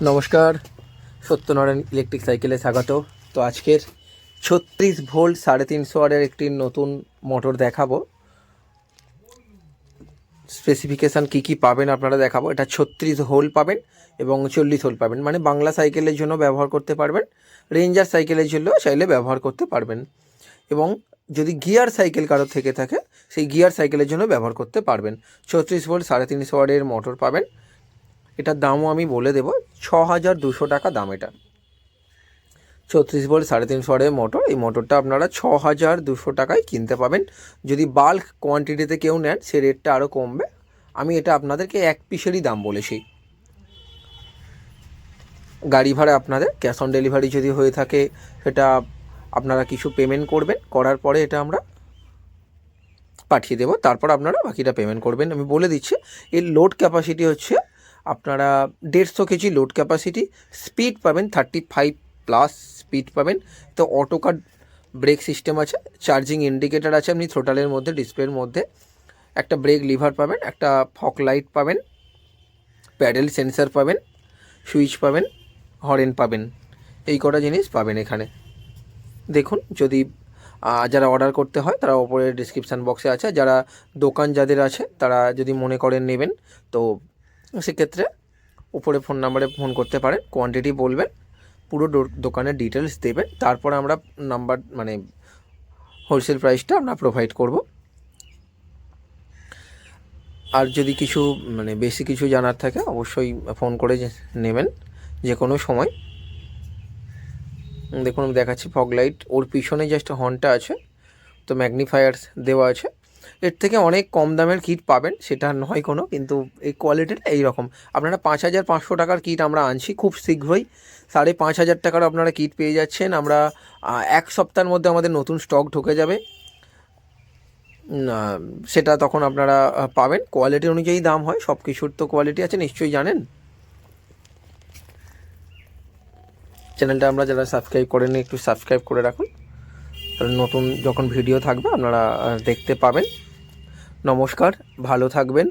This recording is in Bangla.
নমস্কার, সত্যনারায়ণ ইলেকট্রিক সাইকেলে স্বাগত। তো আজকের ছত্রিশ ভোল্ট সাড়ে তিনশো ওয়ারের একটি নতুন মোটর দেখাবো। স্পেসিফিকেশান কী কী পাবেন আপনারা দেখাবো। এটা ছত্রিশ হোল পাবেন এবং চল্লিশ হোল পাবেন। মানে বাংলা সাইকেলের জন্য ব্যবহার করতে পারবেন, রেঞ্জার সাইকেলের জন্য চাইলে ব্যবহার করতে পারবেন এবং যদি গিয়ার সাইকেল কারোর থেকে থাকে, সেই গিয়ার সাইকেলের জন্য ব্যবহার করতে পারবেন। ছত্রিশ ভোল্ট সাড়ে তিনশো ওয়ারের মোটর পাবেন। এটার দামও আমি বলে দেবো ছ হাজার দুশো টাকা দাম এটা। ছত্রিশ ভোল্ট সাড়ে তিনশো মোটর, এই মোটরটা আপনারা ছ হাজার দুশো টাকায় কিনতে পাবেন। যদি বাল্ক কোয়ান্টিটিতে কেউ নেন, সে রেটটা আরও কমবে। আমি এটা আপনাদেরকে এক পিসেরই দাম বলেছি। গাড়ি ভাড়া আপনাদের ক্যাশ অন ডেলিভারি যদি হয়ে থাকে, সেটা আপনারা কিছু পেমেন্ট করবেন, করার পরে এটা আমরা পাঠিয়ে দেবো। তারপর আপনারা বাকিটা পেমেন্ট করবেন। আমি বলে দিচ্ছি, এর লোড ক্যাপাসিটি হচ্ছে আপনারা দেড়শো K G load capacity speed পাবেন থার্টি ফাইভ প্লাস স্পিড পাবেন। তো অটো কাট ব্রেক সিস্টেম আছে চার্জিং ইন্ডিকেটার আছে আপনি থ্রোটালের মধ্যে ডিসপ্লের মধ্যে। একটা ব্রেক লিভার পাবেন, একটা ফক লাইট পাবেন প্যাডেল সেন্সার পাবেন সুইচ পাবেন হরেন পাবেন। এই কটা জিনিস পাবেন এখানে। দেখুন, যদি যারা অর্ডার করতে হয়, তারা ওপরে ডিসক্রিপশান বক্সে আছে। যারা দোকান যাদের আছে, তারা যদি মনে করেন নেবেন, তো সেক্ষেত্রে উপরে ফোন নাম্বারে ফোন করতে পারেন কোয়ান্টিটি বলবেন, পুরো দোকানের ডিটেলস দেবেন, তারপর আমরা নাম্বার মানে হোলসেল প্রাইসটা আমরা প্রোভাইড করব। আর যদি কিছু মানে বেশি কিছু জানার থাকে, অবশ্যই ফোন করে নেবেন যে কোনো সময়। দেখুন দেখাচ্ছি ফগ লাইট ওর পিছনে জাস্ট হর্নটা আছে, তো ম্যাগনিফায়ার্স দেওয়া আছে। এর থেকে অনেক কম দামের কিট পাবেন, সেটা নয় কোনো, কিন্তু এই কোয়ালিটিটা এইরকম। আপনারা পাঁচ হাজার পাঁচশো টাকার কিট আমরা আনছি খুব শীঘ্রই। সাড়ে পাঁচ হাজার টাকার আপনারা কিট পেয়ে যাচ্ছেন। আমরা এক সপ্তাহের মধ্যে আমাদের নতুন স্টক ঢুকে যাবে। সেটা তখন আপনারা পাবেন। কোয়ালিটি অনুযায়ী দাম হয় সব কিছুর তো কোয়ালিটি আছে, নিশ্চয়ই জানেন। চ্যানেলটা আমরা যারা সাবস্ক্রাইব করেনি একটু সাবস্ক্রাইব করে রাখুন। তাহলে নতুন যখন ভিডিও থাকবে আপনারা দেখতে পাবেন। নমস্কার ভালো থাকবেন।